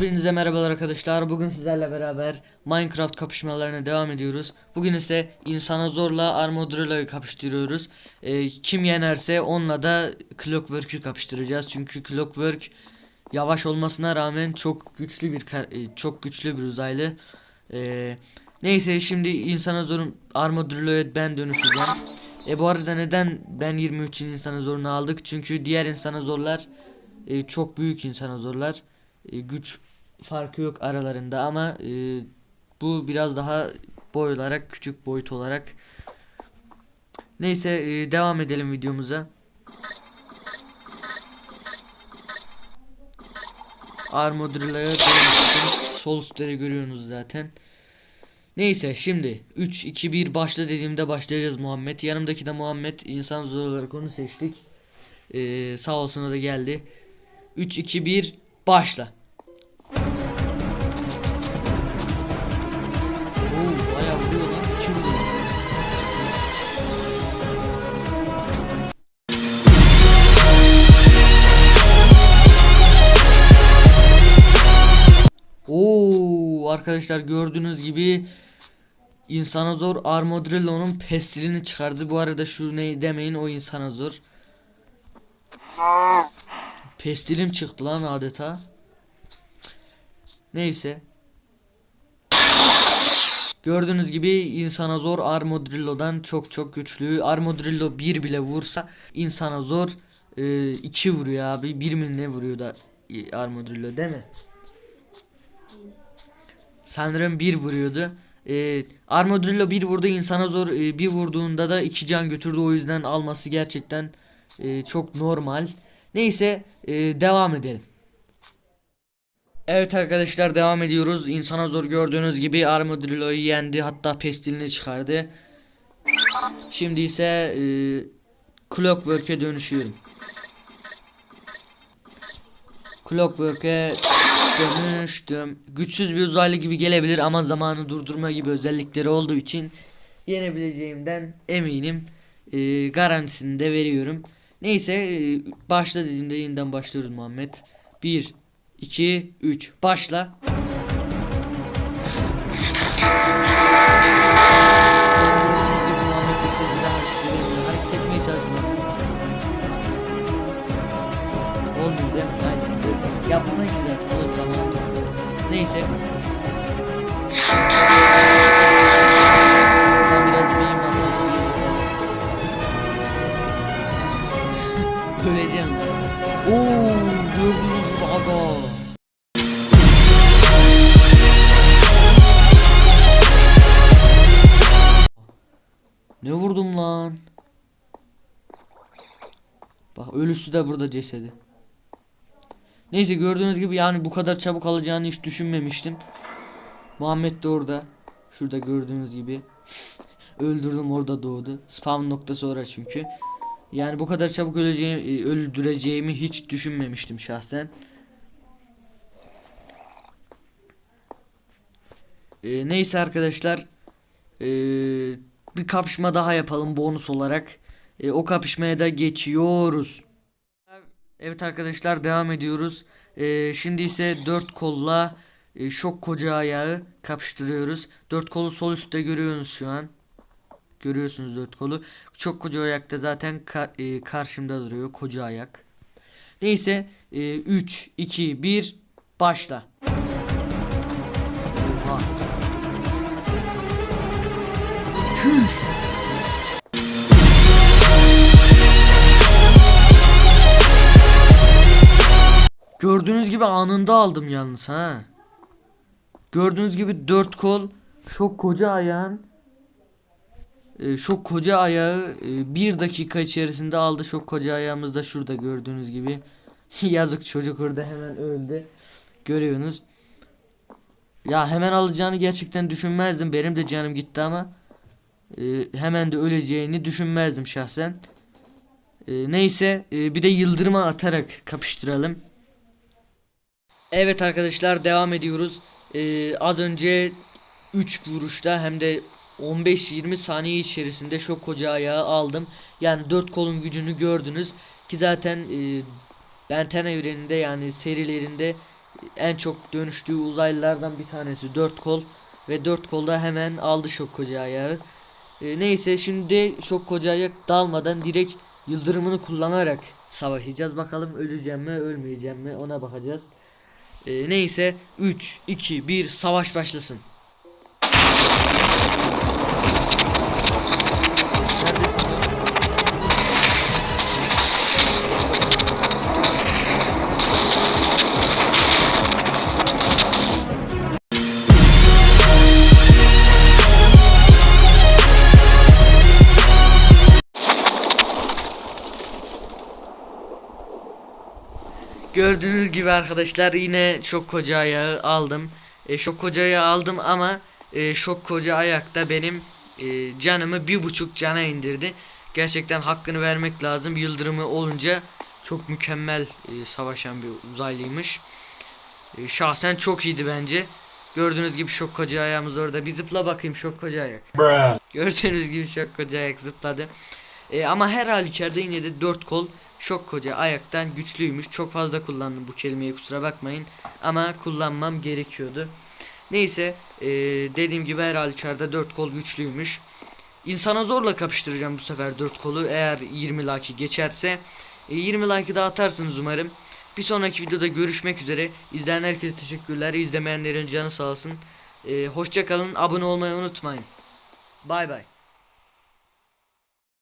Hepinize merhabalar arkadaşlar. Bugün sizlerle beraber Minecraft kapışmalarına devam ediyoruz. Bugün ise insana zorla Armodrillo'yu kapıştırıyoruz. Ee, kim yenerse onunla da Clockwork'ü kapıştıracağız. Çünkü Clockwork yavaş olmasına rağmen çok güçlü bir e, çok güçlü bir uzaylı. Ee, neyse şimdi insana zorun Armodrillo'ya ben dönüşeceğim. E bu arada neden ben 23'ün insana zorunu aldık? Çünkü diğer insana zorlar e, çok büyük insana zorlar. E, güç farkı yok aralarında ama e, bu biraz daha boy olarak küçük boyut olarak. Neyse e, devam edelim videomuza. Dönüştüm. Sol üstleri görüyorsunuz zaten. Neyse şimdi 3 2 1 başla dediğimde başlayacağız Muhammed. Yanımdaki de Muhammed insan zor olarak onu seçtik. Ee, sağ olsun o da geldi. 3 2 1 başla. Arkadaşlar gördüğünüz gibi insana zor Armodrillo'nun pestilini çıkardı. Bu arada şu ne demeyin o insana zor. Pestilim çıktı lan adeta. Neyse. Gördüğünüz gibi insana zor Armodrillo'dan çok çok güçlü. Armodrillo bir bile vursa insana zor 2 vuruyor abi. Bir mi ne vuruyor da e, Armodrillo değil mi? Sanırım bir vuruyordu. Ee, Armodrillo bir vurdu insana zor e, bir vurduğunda da iki can götürdü o yüzden alması gerçekten e, çok normal. Neyse e, devam edelim. Evet arkadaşlar devam ediyoruz. İnsana zor gördüğünüz gibi Armadillo'yu yendi hatta pestilini çıkardı. Şimdi ise e, Clockwork'e dönüşüyorum. Clockwork'e dönüştüm. Güçsüz bir uzaylı gibi gelebilir ama zamanı durdurma gibi özellikleri olduğu için yenebileceğimden eminim. E, garantisini de veriyorum. Neyse e, başla dediğimde yeniden başlıyoruz Muhammed. 1 2 3 başla. Olmuyor değil mi? Zaten. Yapma ki zaten olur zaman. Neyse. Ben biraz beyin atalım. Öleceğim. Oo, gördüğünüz gibi aga. Ne vurdum lan? Bak ölüsü de burada cesedi. Neyse gördüğünüz gibi yani bu kadar çabuk alacağını hiç düşünmemiştim. Muhammed de orada. Şurada gördüğünüz gibi. Öldürdüm orada doğdu. Spawn noktası orası çünkü. Yani bu kadar çabuk öleceğim, e, öldüreceğimi hiç düşünmemiştim şahsen. E, neyse arkadaşlar. E, bir kapışma daha yapalım bonus olarak. E, o kapışmaya da geçiyoruz. Evet arkadaşlar devam ediyoruz. E, şimdi ise dört kolla e, şok koca ayağı kapıştırıyoruz. Dört kolu sol üstte görüyorsunuz şu an. Görüyorsunuz dört kolu. Çok koca ayakta zaten ka- e, karşımda duruyor koca ayak. Neyse e, 3 2 1 başla. Oha. Gördüğünüz gibi anında aldım yalnız ha. Gördüğünüz gibi dört kol çok koca ayağın e, çok koca ayağı e, bir dakika içerisinde aldı. Çok koca ayağımız da şurada gördüğünüz gibi. Yazık çocuk orada hemen öldü. Görüyorsunuz. Ya hemen alacağını gerçekten düşünmezdim. Benim de canım gitti ama e, hemen de öleceğini düşünmezdim şahsen. E, neyse bir de yıldırma atarak kapıştıralım. Evet arkadaşlar devam ediyoruz. E, az önce 3 vuruşta hem de 15-20 saniye içerisinde şok koca ayağı aldım. Yani 4 kolun gücünü gördünüz ki zaten e, Benten evreninde yani serilerinde en çok dönüştüğü uzaylılardan bir tanesi dört kol ve dört kolda hemen aldı şok koca ayağı. E, neyse şimdi şok koca ayak dalmadan direkt yıldırımını kullanarak savaşacağız. Bakalım öleceğim mi ölmeyeceğim mi ona bakacağız. E, neyse 3 2 1 savaş başlasın. Gördüğünüz gibi arkadaşlar yine şok koca ayağı aldım. E, şok koca ayağı aldım ama e, şok koca ayakta benim e, canımı bir buçuk cana indirdi. Gerçekten hakkını vermek lazım. Yıldırımı olunca çok mükemmel e, savaşan bir uzaylıymış. E, şahsen çok iyiydi bence. Gördüğünüz gibi şok koca ayağımız orada. Bir zıpla bakayım şok koca ayak. Gördüğünüz gibi şok koca ayak zıpladı. E, ama her halükarda yine de dört kol şok koca ayaktan güçlüymüş. Çok fazla kullandım bu kelimeyi kusura bakmayın. Ama kullanmam gerekiyordu. Neyse e, dediğim gibi her halükarda dört kol güçlüymüş. İnsana zorla kapıştıracağım bu sefer dört kolu. Eğer 20 like'ı geçerse e, 20 like'ı da atarsınız umarım. Bir sonraki videoda görüşmek üzere. İzleyen herkese teşekkürler. İzlemeyenlerin canı sağ olsun. E, hoşça kalın. Abone olmayı unutmayın. Bay bay.